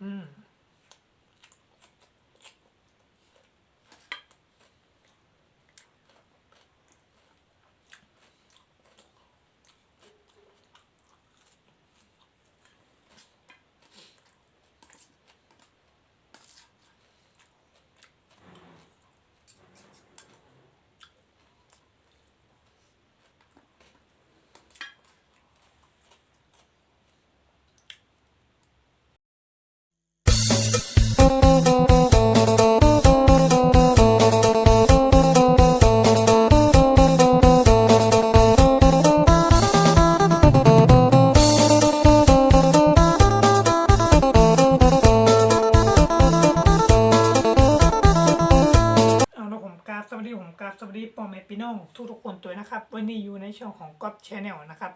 อื ทุกทุกๆคนตัวนะครับ วันนี้อยู่ในช่องของก๊อฟชาแนลนะครับ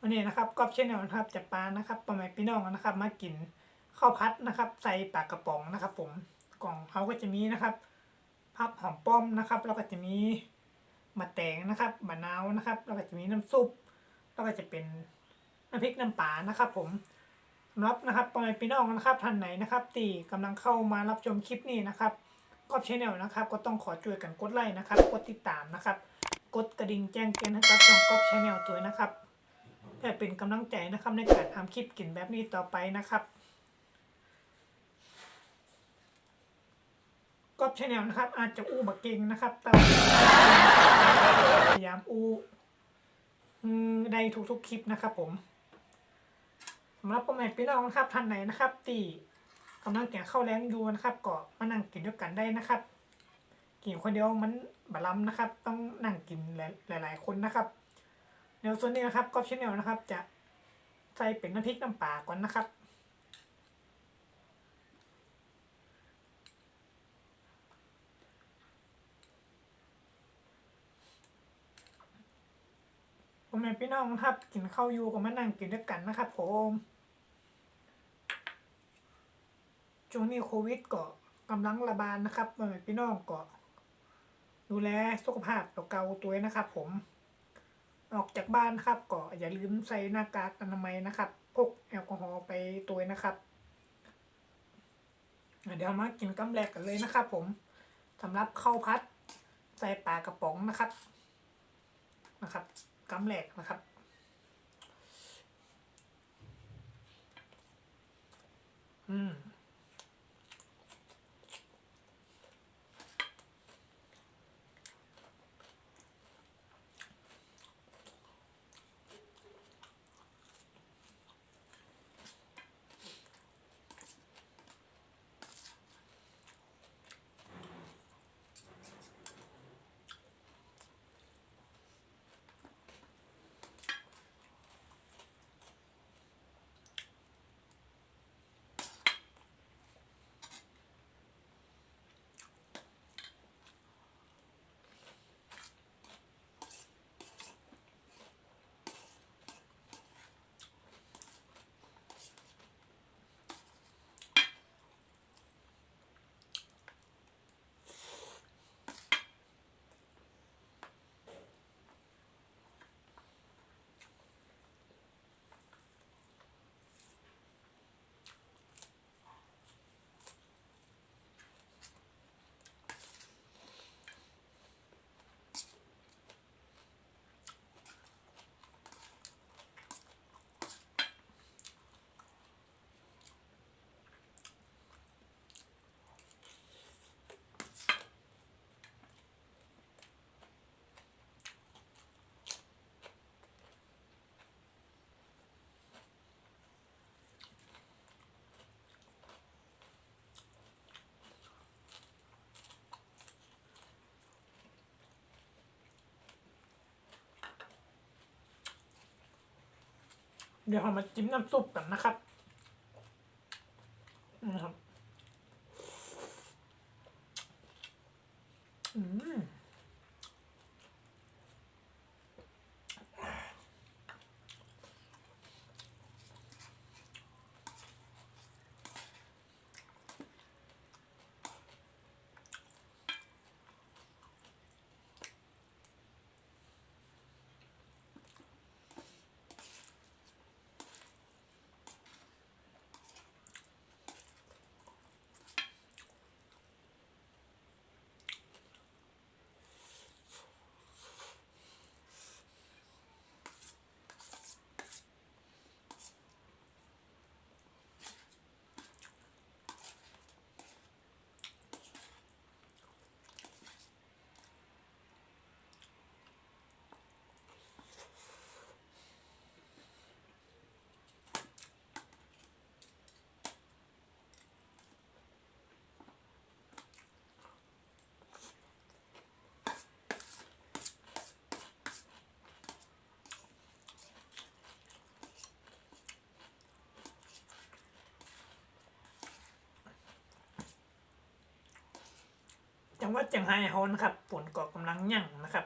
วันนี้นะครับก๊อฟชาแนลนะครับจะปานะครับปอแม่พี่น้องนะครับ มากินข้าวพัดนะครับ ใส่ปากกระป๋องนะครับ ผมกล่องเขาก็จะมีนะครับพับหอมป้อมนะครับ แล้วก็จะมีมะแตงนะครับมะนาวนะครับ แล้วก็จะมีน้ำซุปแล้วก็จะเป็นน้ำพริกน้ำปลานะครับ ผมสำหรับนะครับปอแม่พี่น้องนะครับท่านไหนนะครับที่กำลังเข้ามารับชมคลิปนี้นะครับก๊อบชาแนลนะครับ ก็ต้องขอช่วยกันกดไลค์นะครับ กดติดตามนะครับ กดกระดิ่งแจ้งเตือนให้กับช่องก๊อบชแนลตัวนะครับ เพื่อเป็นกำลังใจนะครับในการทำคลิปกินแบบนี้ต่อไปนะครับก๊อบชแนลนะครับ อาจจะอู้บักเก่งนะครับแต่พยายามอู้ได้ทุกๆคลิปนะครับผมสำหรับพ่อแม่พี่น้องนะครับท่านไหนนะครับ ตีกำลังแก่เข้าแรงอยู่นะครับก็มานั่งกินด้วยกันได้นะครับ กินคนเดียวมันบะล้ำนะครับ ต้องนั่งกินหลาย ๆ คนนะครับเดี๋ยวส่วนนี้นะครับก็ชิ้นเดียวนะครับ จะใส่เป็นน้ำพริกน้ำปลาก่อนนะครับผมเป็นพี่น้องนะครับกินข้าวอยู่ก็มานั่งกินด้วยกันนะครับผมช่วงนี้โควิดก็กำลังระบาดนะครับพ่อแม่พี่น้องก็ ดูแลสุขภาพตัวเก่าตัวเองนะครับ ผม ออกจากบ้านนะครับ ก็อย่าลืมใส่หน้ากากอนามัยนะครับพกแอลกอฮอล์ไปตัวนะครับ เดี๋ยวมากินกำแรกกันเลยนะครับ ผมสำหรับข้าวพัดใส่ปลากระป๋องนะครับนะครับกำแรกนะครับอืม เดี๋ยวเรามาจิ้มน้ำซุปกันนะครับ จังหวัดเชียงรายเฮานะครับฝนก็กำลังยั่งนะครับ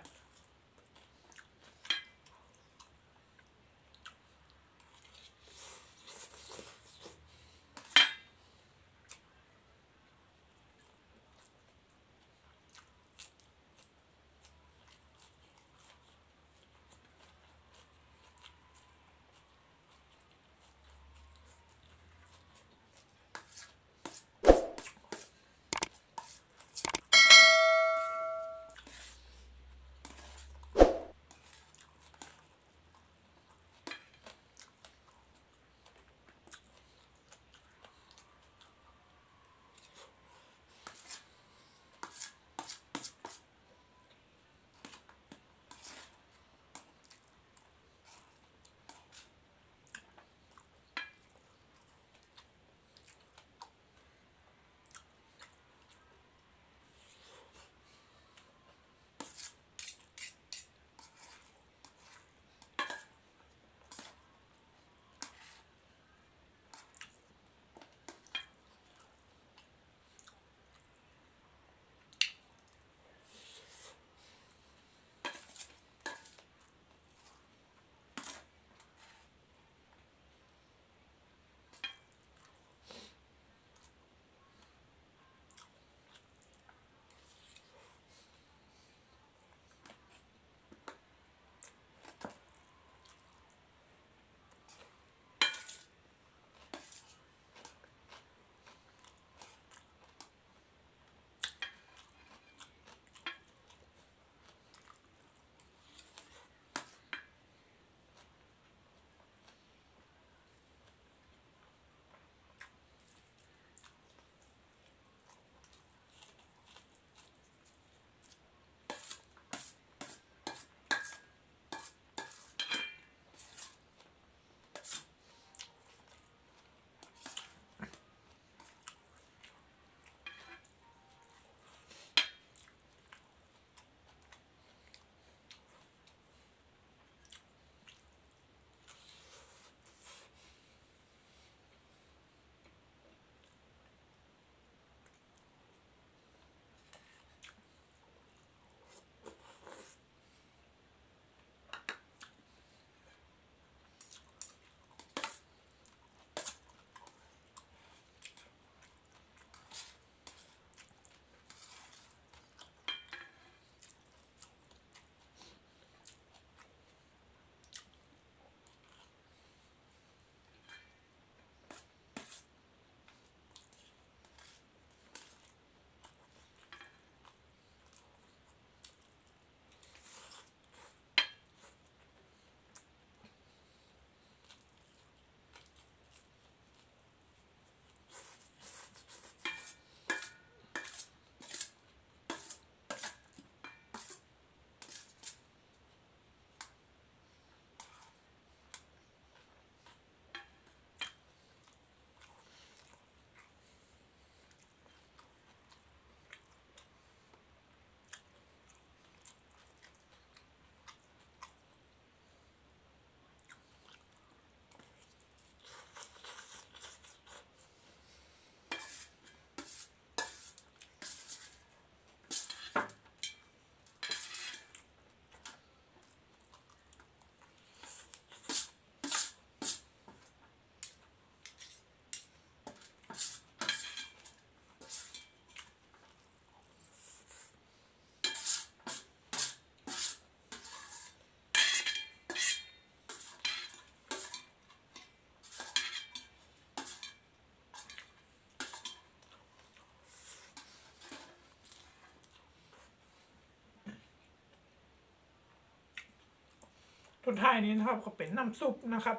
ทุนท้ายนี้นะครับก็เป็นน้ำซุปนะครับ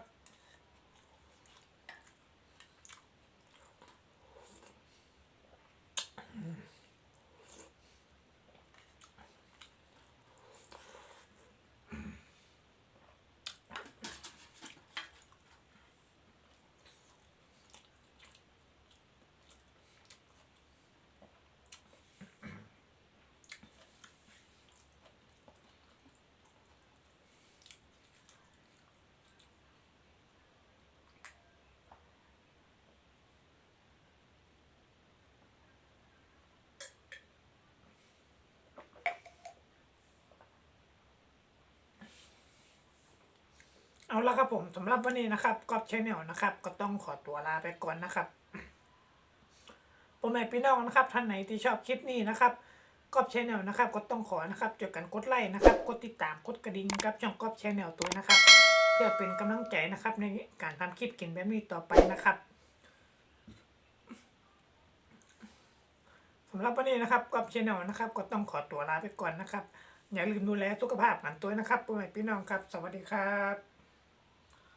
ละครับผมสำหรับวันนี้นะครับกอบชแนลนะครับ ก็ต้องขอตัวลาไปก่อนนะครับพ่อแม่พี่น้องนะครับ ท่านไหนที่ชอบคลิปนี้นะครับกอบชแนลนะครับ ก็ต้องขอนะครับจดกันกดไลค์นะครับกดติดตามกดกระดิ่งกับช่องกอบชแนลตัวนะครับ เพื่อเป็นกำลังใจนะครับ ในการทำคลิปกินแบบนี้ต่อไปนะครับสำหรับวันนี้นะครับกอบชแนลนะครับ ก็ต้องขอตัวลาไปก่อนนะครับอย่าลืมดูแลสุขภาพกันตัวนะครับพ่อแม่พี่น้องครับ สวัสดีครับ